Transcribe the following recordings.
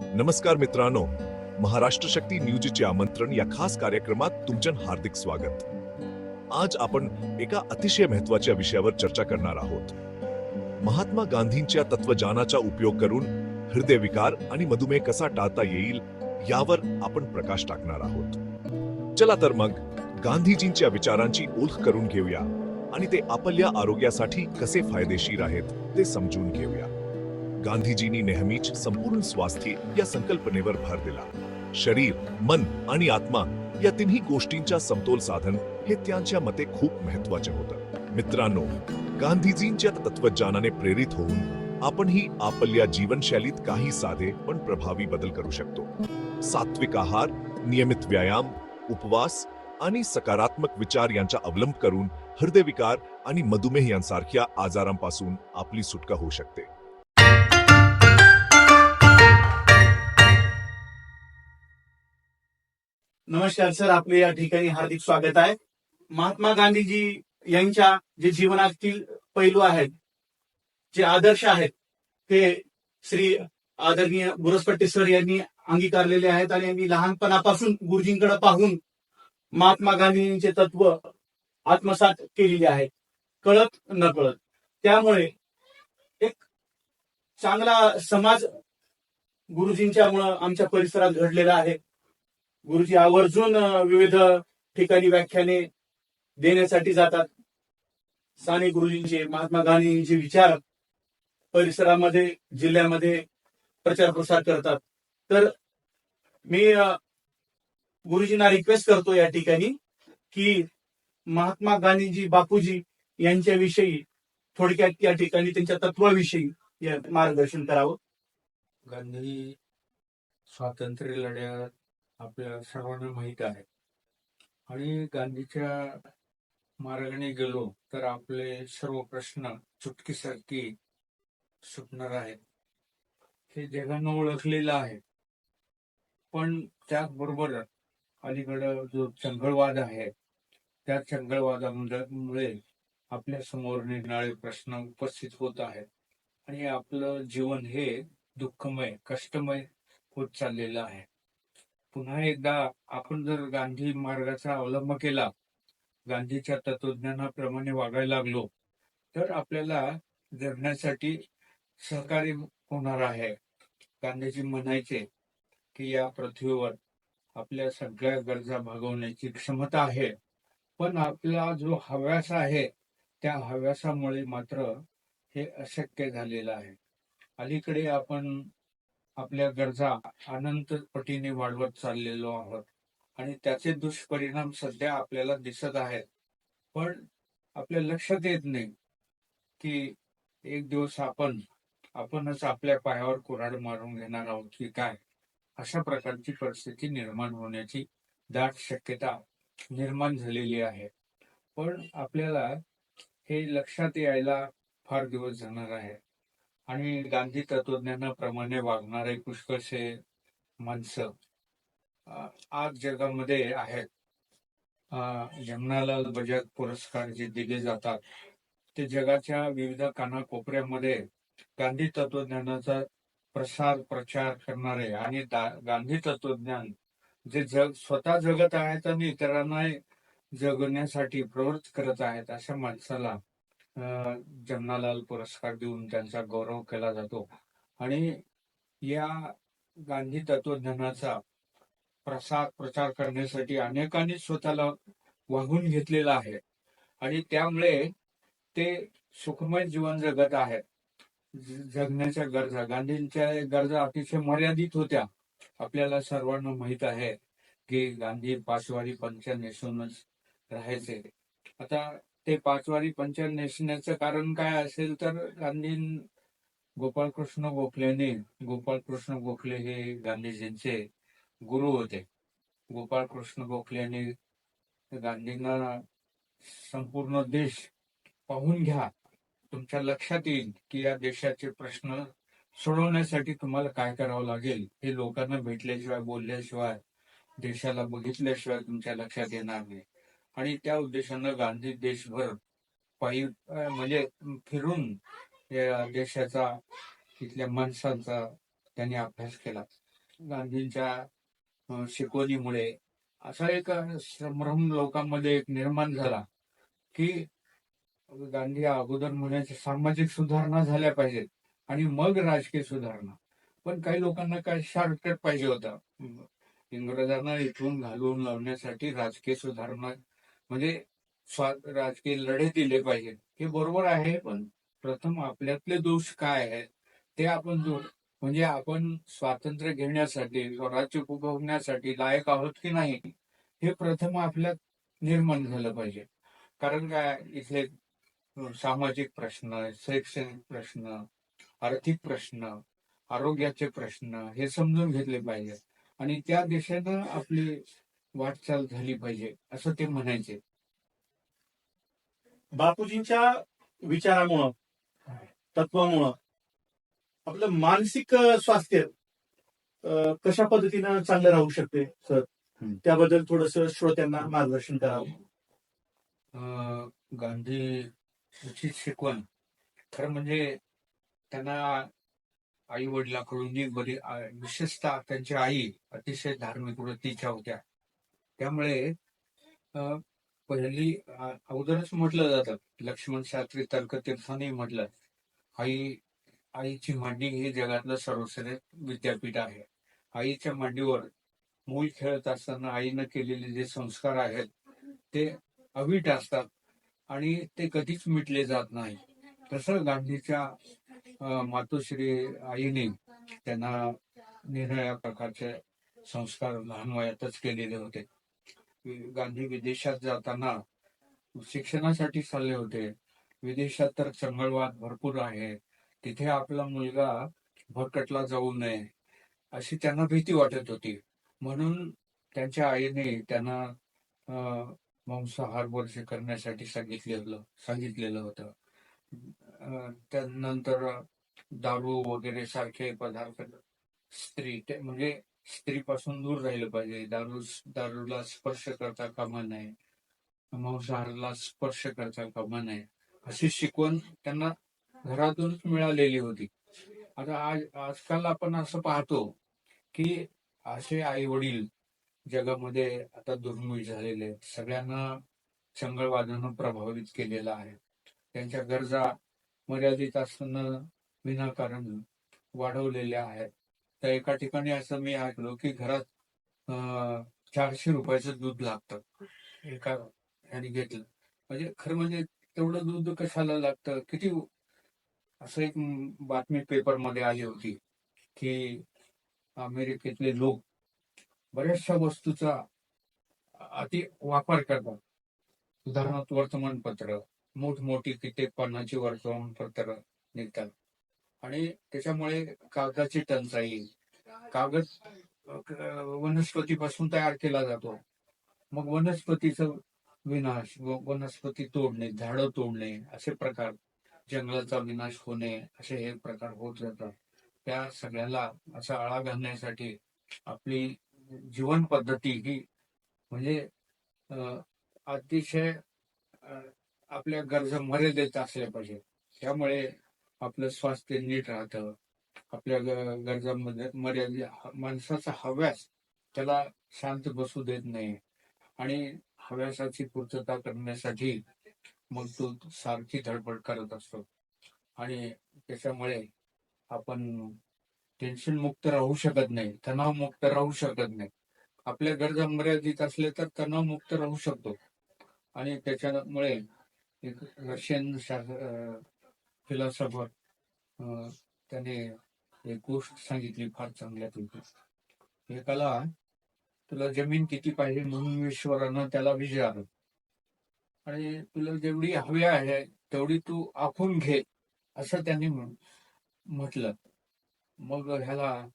नमस्कार मित्रांनो. महाराष्ट्र शक्ती न्यूजचे आमंत्रण या खास कार्यक्रमात तुमचं हार्दिक स्वागत. आज आपण एका अतिशय महत्त्वाच्या विषयावर चर्चा करणार आहोत. महात्मा गांधींच्या तत्वज्ञानाचा उपयोग करून हृदयविकार आणि मधुमेह कसा टाळता येईल यावर आपण प्रकाश टाकणार आहोत. चला तर मग गांधीजींच्या विचारांची ओळख करून घेऊया आणि ते आपल्या आरोग्यासाठी कसे फायदेशीर आहेत ते समजून घेऊया. गांधीजींनी नेहमीच संपूर्ण स्वास्थ्य या संकल्पनेवर भर दिला. शरीर मन आणि आत्मा या तिन्ही गोष्टींच्या समतोल साधन हे त्यांच्या मते खूप महत्त्वाचे होतं. मित्रांनो गांधीजींच्या तत्वज्ञानाने प्रेरित होऊन आपणही आपल्या जीवनशैलीत काही साधे पण प्रभावी बदल करू शकतो. सात्विक आहार नियमित व्यायाम उपवास आणि सकारात्मक विचार यांचा अवलंब करून हृदयविकार आणि मधुमेह यांसारख्या आजारांपासून आपली सुटका होऊ शकते. नमस्कार सर आपले या ठिकाणी हार्दिक स्वागत आहे. महात्मा गांधीजी यांच्या जे जीवनातील पैलू आहेत जे आदर्श आहेत ते श्री आदरणीय बुरसपट्टी सर यांनी अंगीकारलेले आहेत आणि यांनी लहानपणापासून गुरुजींकडे पाहून महात्मा गांधींचे तत्व आत्मसात केलेले आहेत. कळत न कळत त्यामुळे एक चांगला समाज गुरुजींच्यामुळं आमच्या परिसरात घडलेला आहे. गुरुजी आवर्जून विविध ठिकाणी व्याख्याने देण्यासाठी जातात. साने गुरुजींचे महात्मा गांधींचे विचार परिसरामध्ये जिल्ह्यामध्ये प्रचार प्रसार करतात. तर मी गुरुजींना रिक्वेस्ट करतो या ठिकाणी की महात्मा गांधीजी बापूजी यांच्याविषयी थोडक्यात या ठिकाणी त्यांच्या तत्वाविषयी या मार्गदर्शन करावं. गांधी स्वातंत्र्य लढ्यात आपल्या सर्वांना माहीत आहे. आणि गांधीच्या मार्गाने गेलो तर आपले सर्व प्रश्न चुटकीसारखी सुटणार आहेत. हे जगानं ओळखलेलं आहे. पण त्याचबरोबर अलीकडं जो चंगळवाद आहे त्या चंगळवादामुळे आपल्यासमोर निघणारे प्रश्न उपस्थित होत आहेत. आणि आपलं जीवन हे दुःखमय कष्टमय होत चाललेलं आहे. पुन्हा एकदा आपण जर गांधी मार्गाचा अवलंब केला गांधीच्या तत्वज्ञानाप्रमाणे वागायला लागलो तर आपल्याला जगण्यासाठी सहकार्य होणार आहे. गांधीजी म्हणायचे की या पृथ्वीवर आपल्या सगळ्या गरजा भागवण्याची क्षमता आहे पण आपला जो हव्यास आहे त्या हव्यासामुळे मात्र हे अशक्य झालेलं आहे. अलीकडे आपण आपल्या गरजा अनंत पटीने वाढवत चाललेलो आहोत. आणि त्याचे दुष्परिणाम सध्या आपल्याला दिसत आहेत. पण आपल्या लक्षात येत नाही की एक दिवस आपण आपणच आपल्या पायावर कुऱ्हाड मारून घेणार आहोत की काय? अशा प्रकारची परिस्थिती निर्माण होण्याची दाट शक्यता निर्माण झालेली आहे. पण आपल्याला हे लक्षात यायला फार दिवस जाणार आहे आणि गांधी तत्वज्ञानाप्रमाणे वागणारे पुष्कळसे माणसं आज जगामध्ये आहेत. अ, जमनालाल बजाज पुरस्कार जे दिले जातात ते जगाच्या विविध कानाकोपऱ्यामध्ये गांधी तत्वज्ञानाचा प्रसार प्रचार करणारे आणि गांधी तत्वज्ञान जे जग स्वतः जगत आहेत आणि इतरांना जगण्यासाठी प्रवृत्त करत आहेत अशा माणसाला जमनालाल पुरस्कार देऊन त्यांचा गौरव केला जातो. आणि या गांधी तत्वज्ञानाचा प्रसार प्रचार करण्यासाठी अनेकांनी स्वतःला वाहून घेतलेला आहे. आणि त्यामुळे ते सुखमय जीवन जगत आहेत. जगण्याच्या गरजा गांधींच्या गरजा अतिशय मर्यादित होत्या. आपल्याला सर्वांना माहीत आहे की गांधी पाचवारी पंच नेसूनच राहायचे. आता ते पाचवारी पंचायत नेसण्याचं कारण काय असेल तर गांधी गोपाळकृष्ण गोखलेने गोपाळकृष्ण गोखले हे गांधीजींचे गुरु होते. गोपाळकृष्ण गोखलेने गांधींना संपूर्ण देश पाहून घ्या. तुमच्या लक्षात येईल की या देशाचे प्रश्न सोडवण्यासाठी तुम्हाला काय करावं लागेल हे लोकांना भेटल्याशिवाय बोलल्याशिवाय देशाला बघितल्याशिवाय तुमच्या लक्षात येणार नाही. आणि त्या उद्देशानं गांधी देशभर पायी म्हणजे फिरून या देशाचा तिथल्या माणसांचा त्यांनी अभ्यास केला. गांधींच्या शिकवणीमुळे असा एक संभ्रम लोकांमध्ये एक निर्माण झाला की गांधी अगोदर म्हणायचे सामाजिक सुधारणा झाल्या पाहिजेत आणि मग राजकीय सुधारणा. पण काही लोकांना काय शॉर्टकट पाहिजे होता. इंग्रजांना इथून घालवून लावण्यासाठी राजकीय सुधारणा म्हणजे राजकीय लढे दिले पाहिजेत. हे बरोबर आहे पण प्रथम आपल्यातले दोष काय आहेत ते आपण म्हणजे आपण स्वातंत्र्य घेण्यासाठी स्वराज्य उपभोगण्यासाठी लायक आहोत की नाही हे प्रथम आपल्यात निर्माण झालं पाहिजे. कारण काय इथले सामाजिक प्रश्न शैक्षणिक प्रश्न आर्थिक प्रश्न आरोग्याचे प्रश्न हे समजून घेतले पाहिजे आणि त्या दिशेनं आपली वाटचाल झाली पाहिजे असं ते म्हणायचे. बापूजींच्या विचारामुळं तत्वामुळं आपलं मानसिक स्वास्थ्य कशा पद्धतीनं चांगलं राहू शकते सर. त्याबद्दल थोडस श्रोत्यांना मार्गदर्शन करावं अं, गांधीची शिकवण. खरं म्हणजे त्यांना आई वडिलांकडून बरी विशेषतः त्यांची आई अतिशय धार्मिक वृत्तीच्या होत्या. त्यामुळे पहिली अगोदरच म्हटलं जातं लक्ष्मण शास्त्री तर्कतीर्थाने म्हटलं आई आईची मांडी ही जगातलं सर्वश्रेष्ठ विद्यापीठ आहे. आईच्या मांडीवर मूल खेळत असताना आईनं केलेले जे संस्कार आहेत ते अवीट असतात आणि ते कधीच मिटले जात नाही. तसं गांधीच्या मातोश्री आईने त्यांना निरनिळ्या प्रकारचे संस्कार लहान वयातच केलेले होते. गांधी विदेशात जाताना शिक्षणासाठी चालले होते. विदेशात तर चंगळवाद भरपूर आहे. तिथे आपला मुलगा भरकटला जाऊ नये अशी त्यांना भीती वाटत होती. म्हणून त्यांच्या आईने त्यांना अं, मांसाहार वर्ष करण्यासाठी सांगितलेलं सांगितलेलं होतं. त्यानंतर दारू वगैरे सारखे पदार्थ स्त्री ते म्हणजे स्त्रीपासून दूर राहिलं पाहिजे. दारू दारूला स्पर्श करता कामा नये. मांसाहाराला स्पर्श करता कामा नये. अशी शिकवण त्यांना घरातूनच मिळालेली होती. आता आज आजकाल आपण असं पाहतो की असे आई वडील जगामध्ये आता दुर्मिळ झालेले आहेत. सगळ्यांना चंगळवादानं प्रभावित केलेलं आहे. त्यांच्या गरजा मर्यादित असताना विनाकारण वाढवलेल्या आहेत. तर एका ठिकाणी असं मी ऐकलो की घरात चारशे रुपयाचं दूध लागतं. एका ह्याने घेतलं. म्हणजे खरं म्हणजे तेवढं दूध कशाला लागतं? किती असं एक बातमी पेपरमध्ये आली होती की अमेरिकेतले लोक बऱ्याचशा वस्तूचा अति वापर करतात. उदाहरणार्थ वर्तमानपत्र मोठमोठी कित्येक पानाची वर्तमानपत्र निघतात. आणि त्याच्यामुळे कागदाची टंचाई कागद वनस्पतीपासून तयार केला जातो. मग वनस्पतीचं विनाश व वनस्पती तोडणे झाडं तोडणे असे प्रकार जंगलाचा विनाश होणे असे हे प्रकार होत जातात. त्या सगळ्याला असा आळा घालण्यासाठी आपली जीवन पद्धती ही म्हणजे अतिशय आपल्या गरजा मर्यादित असल्या पाहिजे त्यामुळे आपलं स्वास्थ्य नीट राहतं. आपल्या गरजांमध्ये मर्यादित माणसाचा हव्यास त्याला शांत बसू देत नाही. आणि हव्यासाची पूर्तता करण्यासाठी मग तो सारखी धडपड करत असतो. आणि त्याच्यामुळे आपण टेन्शन मुक्त राहू शकत नाही तणाव मुक्त राहू शकत नाही. आपल्या गरजा मर्यादित असले तर तणाव मुक्त राहू शकतो. आणि त्याच्यामुळे एक रशियन फिलॉसॉफर त्याने एक गोष्ट सांगितली फार चांगल्या तुमची एकाला तुला जमीन किती पाहिजे म्हणून ईश्वरानं त्याला विचारलं. आणि तुला जेवढी हवी आहे तेवढी तू आखून घे असं त्यांनी म्हण- म्हटलं. मग ह्याला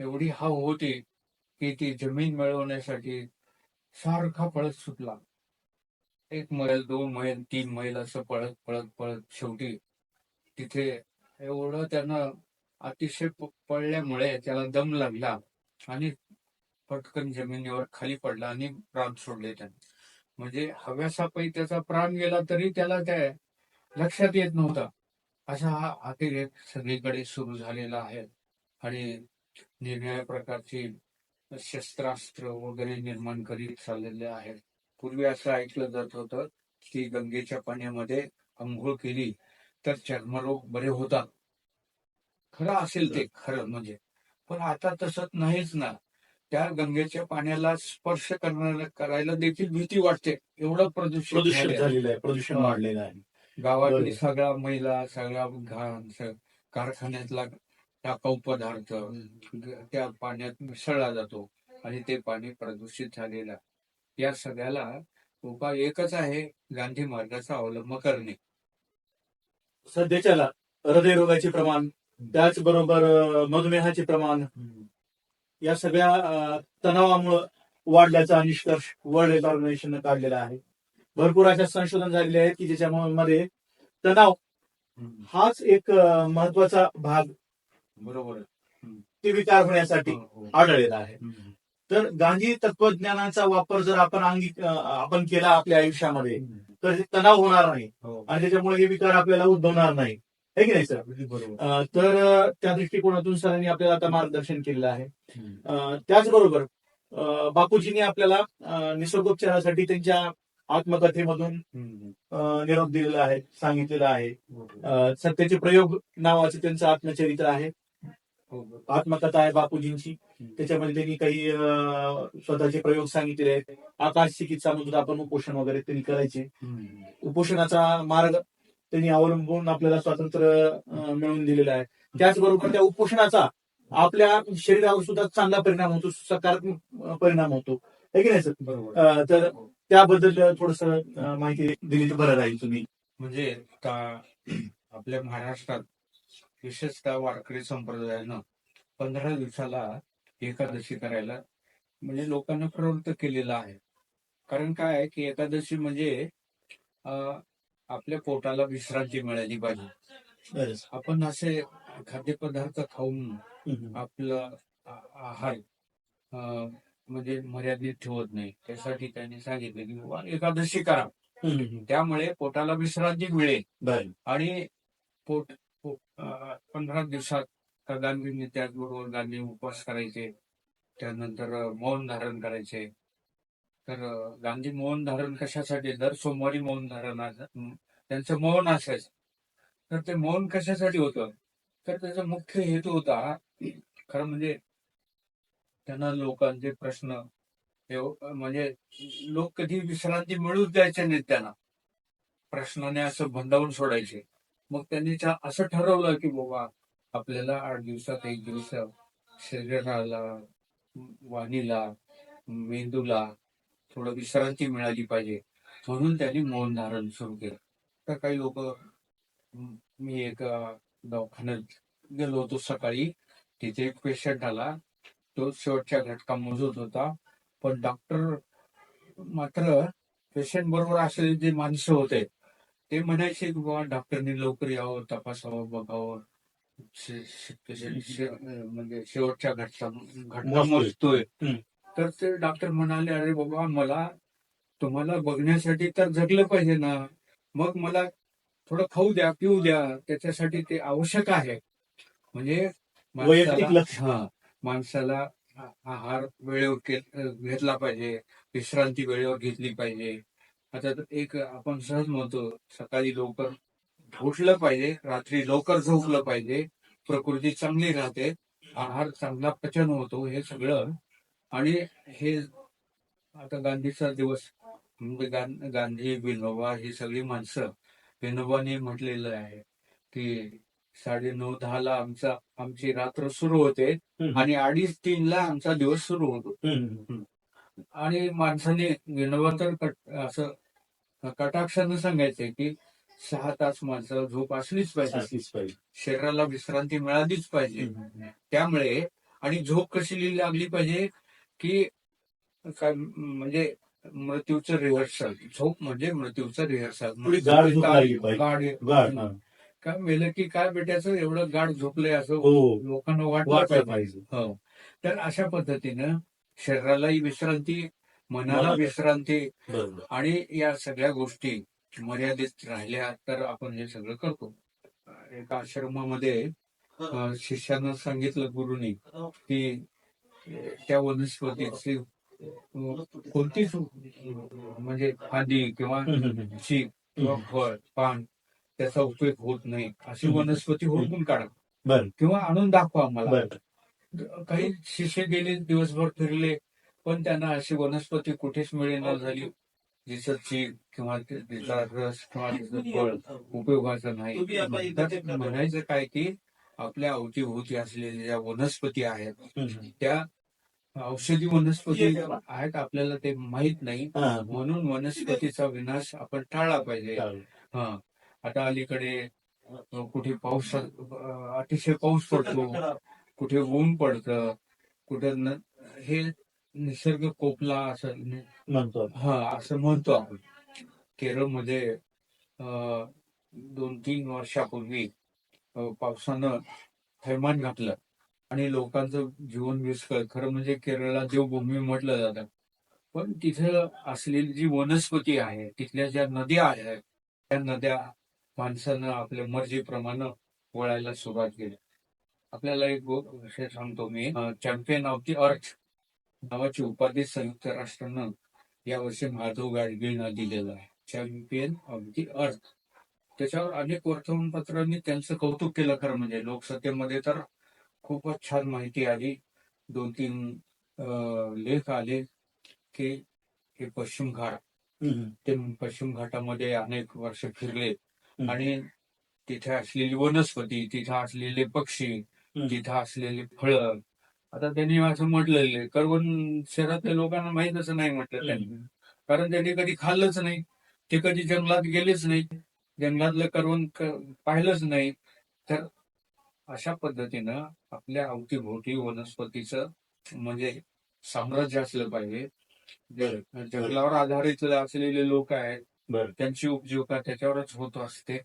एवढी हाव होती की ती जमीन मिळवण्यासाठी सारखा पळत सुटला. एक मैल दोन मैल तीन मैल असं पळत पळत पळत शेवटी तिथे एवढं त्यानं अतिशय पडल्यामुळे त्याला दम लागला आणि पटकन जमिनीवर खाली पडला आणि प्राण सोडले त्याने. म्हणजे हव्यासापायी त्याचा प्राण गेला तरी त्याला त्या लक्षात येत नव्हता. असा हा अतिरेक सगळीकडे सुरू झालेला आहे आणि निरनिराळ्या प्रकारची शस्त्रास्त्र वगैरे निर्माण करीत चाललेले आहेत. पूर्वी असं ऐकलं जात होतं की गंगेच्या पाण्यामध्ये आंघोळ केली तर चर्मरोग बरे होतात खरं असेल ते खरं म्हणजे पण आता तसं नाहीच ना त्या गंगेच्या पाण्याला स्पर्श करण्याला करायला देखील भीती वाटते एवढं झालंय. झालेलं आहे प्रदूषण. वाढलेलं आहे गावातली बरोबर. सगळा मैला सगळा घाण कारखान्यातला टाकाऊ पदार्थ त्या पाण्यात मिसळला जातो आणि ते पाणी प्रदूषित झालेलं. या सगळ्याला उपाय एकच आहे गांधी मार्गाचा अवलंब करणे सध्याच्याला हृदयरोगाचे प्रमाण त्याचबरोबर मधुमेहाचे प्रमाण या सगळ्या तणावामुळं वाढल्याचा निष्कर्ष वर्ल्ड हेल्थ ऑर्गनायझेशननं काढलेला आहे. भरपूर अशा संशोधन झालेले आहेत की ज्याच्यामध्ये तणाव हाच एक महत्त्वाचा भाग बरोबर. ते विकार होण्यासाठी हो, हो. आढळलेला आहे. तर गांधी तत्वज्ञानाचा वापर जर आपण अंगी आपण केला आपल्या आयुष्यामध्ये तर हे तणाव होणार नाही. हो. आणि त्याच्यामुळे हे विकार आपल्याला उद्भवणार नाही. है की नाही सर? बरोबर. तर त्या दृष्टिकोनातून सरांनी आपल्याला आता मार्गदर्शन केलेलं आहे. त्याचबरोबर बापूजींनी आपल्याला निसर्गोपचारासाठी त्यांच्या आत्मकथेमधून निरोप दिलेला आहे सांगितलेला आहे. सत्याचे प्रयोग नावाचं त्यांचं आत्मचरित्र आहे. आत्मकथा आहे बापूजींची. त्याच्यामध्ये त्यांनी काही स्वतःचे प्रयोग सांगितलेले आहेत. आकाश चिकित्सामधून आपण उपोषण वगैरे त्यांनी करायचे. उपोषणाचा मार्ग त्यांनी अवलंबून आपल्याला स्वातंत्र्य मिळवून दिलेलं आहे. त्याचबरोबर त्या उपोषणाचा आपल्या शरीरावर सुद्धा चांगला परिणाम होतो सकारात्मक परिणाम होतो. है की नाही सर? तर त्याबद्दल थोडस माहिती दिली तर बरं राहील तुम्ही. म्हणजे आपल्या महाराष्ट्रात विशेषतः वारकरी संप्रदायानं पंधरा दिवसाला एकादशी करायला म्हणजे लोकांना प्रवृत्त केलेलं आहे. कारण काय आहे की एकादशी म्हणजे आपल्या पोटाला विश्रांती मिळाली पाहिजे. आपण असे खाद्यपदार्थ खाऊन आपलं आहार म्हणजे मर्यादित ठेवत नाही. त्यासाठी त्यांनी सांगितलं की बाबा एकादशी करा. त्यामुळे पोटाला विश्रांती मिळेल. आणि पोट पंधरा दिवसात गांधींनी त्याचबरोबर गांधी उपवास करायचे. त्यानंतर मौन धारण करायचे. तर गांधी मौन धारण कशासाठी? दर सोमवारी मौन धारण त्यांचं मौन असायचं तर ते मौन कशासाठी होतं? तर त्याचा मुख्य हेतू होता खरं म्हणजे त्यांना लोकांचे प्रश्न म्हणजे लोक कधी विश्रांती मिळूच द्यायचे नाहीत त्यांना. प्रश्नाने असं बंधावून सोडायचे. मग त्यांनी त्या- असं ठरवलं की बाबा आपल्याला आठ दिवसात एक दिवस शरीराला वाणीला मेंदूला थोडं विश्रांती मिळाली पाहिजे. म्हणून त्यांनी मौन धारण सुरू केलं. तर काही लोक मी एक दवाखान्यात गेलो होतो सकाळी. तिथे एक पेशंट आला. तो शेवटच्या घटका मोजत होता. पण डॉक्टर मात्र पेशंट बरोबर असलेले जे माणसं होते ते म्हणायचे की बाबा डॉक्टरनी लवकर यावं तपासावं बघावं. शे- शे- patient शे- म्हणजे शेवटच्या घटका घटना मोजतोय. मोजतोय हम्म. तर ते डॉक्टर म्हणाले अरे बाबा मला तुम्हाला बघण्यासाठी तर जगलं पाहिजे ना. मग मला थोडं खाऊ द्या पिऊ द्या. त्याच्यासाठी ते आवश्यक आहे. म्हणजे वैयक्तिक माणसाला- लक्ष. हा माणसाला आ- आहार वेळेवर के- घेतला पाहिजे. विश्रांती वेळेवर घेतली पाहिजे. आता एक आपण सहज म्हणतो सकाळी लवकर उठलं पाहिजे रात्री लवकर झोपलं पाहिजे प्रकृती चांगली राहते आहार चांगला पचन होतो हे सगळं आणि हे आता गांधीचा दिवस म्हणजे गांधी विनोबा ही सगळी माणसं विनोबाने म्हटलेलं आहे की साडे नऊ दहाला आमचा आमची रात्र सुरू होते. आणि अडीच तीन ला आमचा दिवस सुरू होतो. आणि माणसाने विनोबा तर कट- असं कटाक्षानं सांगायचे की सहा तास माणसाला झोप असलीच पाहिजे. शरीराला विश्रांती मिळालीच पाहिजे. त्यामुळे आणि झोप कशी लागली पाहिजे की काय म्हणजे मृत्यूचं रिहर्सल झोप म्हणजे मृत्यूचं रिहर्सल. काय मेलं की काय बेट्याचं एवढं गाढ झोपलंय असं हो. लोकांना वाटलं पाहिजे. पाहिजे. हो. तर अशा पद्धतीनं शरीरालाही विश्रांती मनाला विश्रांती आणि या सगळ्या गोष्टी मर्यादित राहिल्या तर आपण हे सगळं करतो. एका आश्रमामध्ये शिष्यानं सांगितलं गुरुनी की त्या वनस्पतीची कोणतीच म्हणजे फांदी किंवा चीक किंवा फळ पान त्याचा उपयोग होत नाही. अशी वनस्पती हुडकून काढा. बर. किंवा आणून दाखवा आम्हाला. बर. काही शिष्य गेले दिवसभर फिरले पण त्यांना अशी वनस्पती कुठेच मिळेना झाली. जिचं चीक किंवा तिचा रस किंवा तिचं फळ उपयोगाचं नाही. तर म्हणायचं काय की आपल्या अवतीभोवती असलेल्या ज्या वनस्पती आहेत त्या औषधी वनस्पती आहेत आपल्याला ते माहीत नाही. म्हणून वनस्पतीचा विनाश आपण टाळला पाहिजे. हा. आता अलीकडे कुठे पाऊस अतिशय पाऊस पडतो. कुठे ऊन पडतं कुठे न हे निसर्ग कोपला असं म्हणतो हा असं म्हणतो आपण. केरळमध्ये दोन तीन वर्षापूर्वी पावसानं थैमान घातलं आणि लोकांचं जीवन विस्कळ. खरं म्हणजे केरळला देवभूमी म्हटलं जातं. पण तिथं असलेली जी वनस्पती आहे तिथल्या ज्या नद्या आहेत त्या नद्या माणसानं आपल्या मर्जीप्रमाणे वळायला सुरुवात केली. आपल्याला एक विषय सांगतो मी. चॅम्पियन ऑफ दी अर्थ नावाची उपाधी संयुक्त राष्ट्रानं यावर्षी माधव गाडगीळना दिलेलं आहे. चॅम्पियन ऑफ दी अर्थ त्याच्यावर अनेक वर्तमानपत्रांनी त्यांचं कौतुक केलं खरं म्हणजे. लोकसत्तेमध्ये तर खूपच छान माहिती आली. दोन तीन लेख आले की हे पश्चिम घाट ते पश्चिम घाटामध्ये अनेक वर्ष फिरले. आणि तिथे असलेली वनस्पती तिथे असलेले पक्षी तिथे असलेली फळं. आता त्यांनी असं म्हटलेलं आहे करवण शहरातल्या लोकांना माहीतच नाही म्हटलं त्यांनी. कारण त्यांनी कधी खाल्लंच नाही. ते कधी जंगलात गेलेच नाही. जंगलातलं करवण क- पाहिलंच नाही. तर अशा पद्धतीनं आपल्या अवतीभोवती वनस्पतीचं म्हणजे साम्राज्य असलं पाहिजे. जंगलावर आधारित असलेले लोक आहेत त्यांची उपजीविका त्याच्यावरच होत असते.